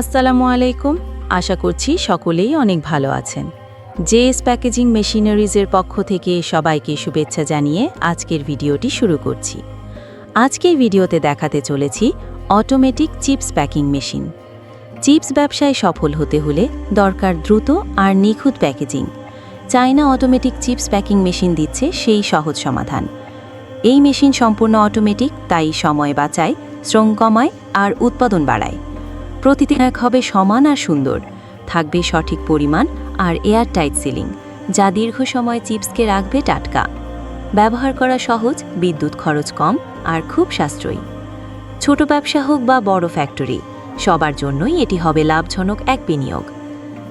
আসসালামু আলাইকুম। আশা করছি সকলেই অনেক ভালো আছেন। জেএস প্যাকেজিং মেশিনারিজের পক্ষ থেকে সবাইকে শুভেচ্ছা জানিয়ে আজকের ভিডিওটি শুরু করছি। আজকের ভিডিওতে দেখাতে চলেছি automatic chips packing machine. Chips ব্যবসায় সফল হতে হলে দরকার দ্রুত আর নিখুঁত packaging. China automatic chips packing machine দিচ্ছে সেই সহজ সমাধান। এই মেশিন সম্পূর্ণ অটোমেটিক, তাই সময় বাঁচায়, শ্রম কমায় আর উৎপাদন বাড়ায়। প্রতিদিন এক হবে সমান আর সুন্দর। থাকবে সঠিক পরিমাণ আর এয়ার টাইট সিলিং, যা দীর্ঘ সময় চিপসকে রাখবে টাটকা। ব্যবহার করা সহজ, বিদ্যুৎ খরচ কম আর খুব সাশ্রয়ী। ছোট ব্যবসা হোক বা বড় ফ্যাক্টরি, সবার জন্যই এটি হবে লাভজনক এক বিনিয়োগ।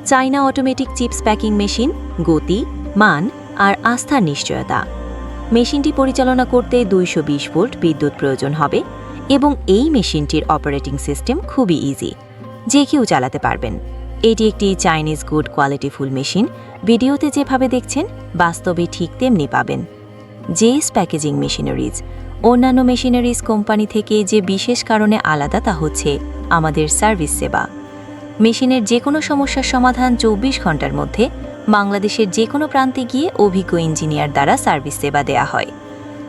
China automatic chips packing machine, গতি, মান আর আস্থার নিশ্চয়তা। মেশিনটি পরিচালনা করতে দুইশো বিশ ভোল্ট বিদ্যুৎ প্রয়োজন হবে এবং এই মেশিনটির অপারেটিং সিস্টেম খুবই ইজি যে কেউ চালাতে পারবেন। এটি একটি Chinese good quality full machine. ভিডিওতে যেভাবে দেখছেন, বাস্তবে ঠিক তেমনি পাবেন। জেএস প্যাকেজিং মেশিনারিজ অন্যান্য মেশিনারিজ কোম্পানি থেকে যে বিশেষ কারণে আলাদা তা হচ্ছে আমাদের সার্ভিস সেবা। মেশিনের যে কোনো সমস্যার সমাধান চব্বিশ ঘণ্টার মধ্যে বাংলাদেশের যে কোনো প্রান্তে গিয়ে অভিজ্ঞ ইঞ্জিনিয়ার দ্বারা সার্ভিস সেবা দেয়া হয়।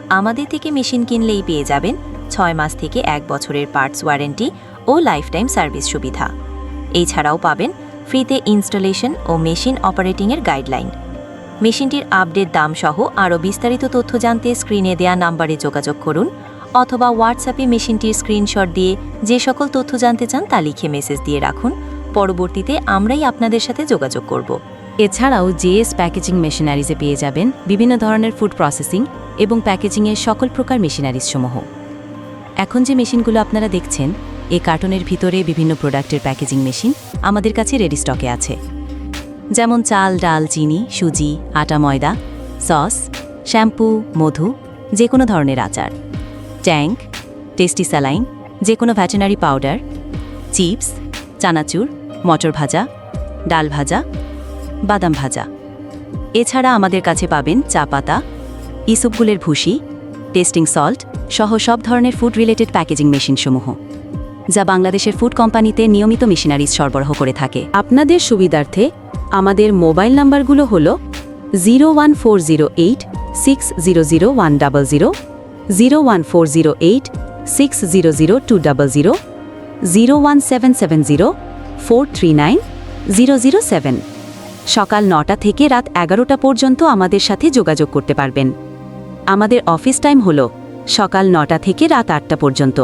আমাদের থেকে মেশিন কিনলেই পেয়ে যাবেন ছয় মাস থেকে এক বছরের পার্টস ওয়ারেন্টি ও লাইফটাইম সার্ভিস সুবিধা। এছাড়াও পাবেন ফ্রিতে ইনস্টলেশন ও মেশিন অপারেটিংয়ের গাইডলাইন। মেশিনটির আপডেট দাম সহ আরও বিস্তারিত তথ্য জানতে স্ক্রিনে দেয়া নাম্বারে যোগাযোগ করুন অথবা হোয়াটসঅ্যাপে মেশিনটির স্ক্রিনশট দিয়ে যে সকল তথ্য জানতে চান তা লিখে মেসেজ দিয়ে রাখুন। পরবর্তীতে আমরাই আপনাদের সাথে যোগাযোগ করব। এছাড়াও জেএস প্যাকেজিং মেশিনারিজে পেয়ে যাবেন বিভিন্ন ধরনের ফুড প্রসেসিং এবং প্যাকেজিংয়ের সকল প্রকার মেশিনারিজ সমূহ এখন যে মেশিনগুলো আপনারা দেখছেন এই কার্টনের ভিতরে বিভিন্ন প্রোডাক্টের প্যাকেজিং মেশিন আমাদের কাছে রেডি স্টকে আছে। যেমন চাল, ডাল, চিনি, সুজি, আটা, ময়দা, সস, শ্যাম্পু, মধু যে কোনো ধরনের আচার, ট্যাঙ্ক, টেস্টি স্যালাইন যে কোনো ভ্যাটেনারি পাউডার, চিপস, চানাচুর, মটর ভাজা, ডাল ভাজা, বাদাম ভাজা। এছাড়া আমাদের কাছে পাবেন চা পাতা, ইসুপগুলের ভুসি, টেস্টিং সল্ট সহ সব ধরনের ফুড রিলেটেড প্যাকেজিং মেশিনসমূহ যা বাংলাদেশের ফুড কোম্পানিতে নিয়মিত মেশিনারিজ সরবরাহ করে থাকে। আপনাদের সুবিধার্থে আমাদের মোবাইল নাম্বারগুলো হল zero one four zero eight six zero zero one double zero zero one four zero eight six zero zero two double zero zero one seven seven zero four three nine zero zero seven সকাল নটা থেকে রাত এগারোটা পর্যন্ত আমাদের সাথে যোগাযোগ করতে পারবেন। আমাদের অফিস টাইম হল সকাল নটা থেকে রাত আটটা পর্যন্ত।